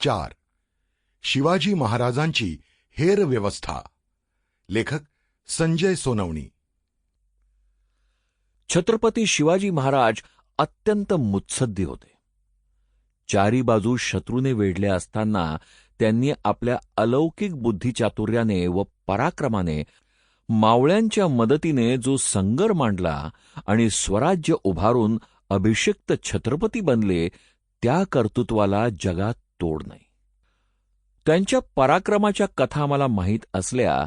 चार. शिवाजी महाराजांची हेर व्यवस्था. लेखक संजय सोनवणी. छत्रपती शिवाजी महाराज अत्यंत मुत्सद्दी होते. चारी बाजू शत्रूने वेढले असताना त्यांनी आपल्या अलौकिक बुद्धिचातुर्याने व पराक्रमाने मावळ्यांच्या मदतीने जो संगर मांडला आणि स्वराज्य उभारून अभिषिक्त छत्रपती बनले त्या कर्तृत्वाला जगात तोड नाही. त्यांच्या पराक्रमाच्या कथा मला माहीत असल्या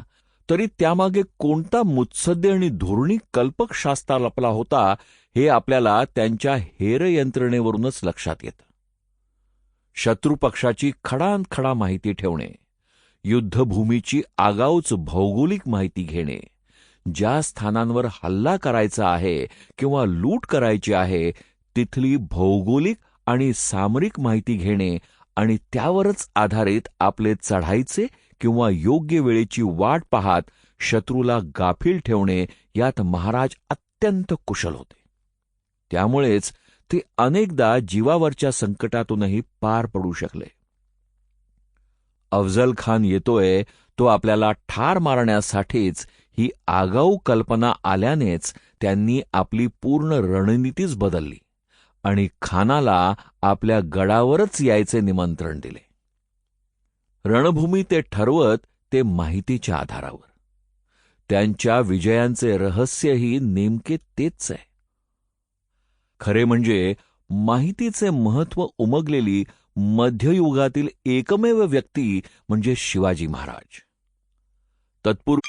तरी त्यामागे कोणता मुत्सद्य आणि धोरणी कल्पक शास्त्र लपला होता हे आपल्याला त्यांच्या हेर यंत्रणेवरूनच लक्षात येतं. शत्रुपक्षाची खडानखडा माहिती ठेवणे युद्धभूमीची आगाऊच भौगोलिक माहिती घेणे ज्या स्थानांवर हल्ला करायचा आहे किंवा लूट करायची आहे तिथली भौगोलिक आणि सामरिक माहिती घेणे आणि त्यावरच आधारित आपले चढाईचे किंवा योग्य वेळेची वाट पाहत शत्रूला गाफील ठेवणे यात महाराज अत्यंत कुशल होते. त्यामुळेच ते अनेकदा जीवावरच्या संकटातूनही पार पडू शकले. अफजल खान येतोय तो आपल्याला ठार मारण्यासाठीच ही आगाऊ कल्पना आल्यानेच त्यांनी आपली पूर्ण रणनीतीच बदलली. आणि खानाला आपल्या गडावरच यायचे निमंत्रण दिले. रणभूमी ते ठरवत ते माहितीच्या आधारावर. त्यांच्या विजयांचे रहस्यही नेमके तेच आहे. खरे म्हणजे माहितीचे महत्त्व उमगलेली मध्ययुगातील एकमेव व्यक्ती म्हणजे शिवाजी महाराज. तत्पूर्वी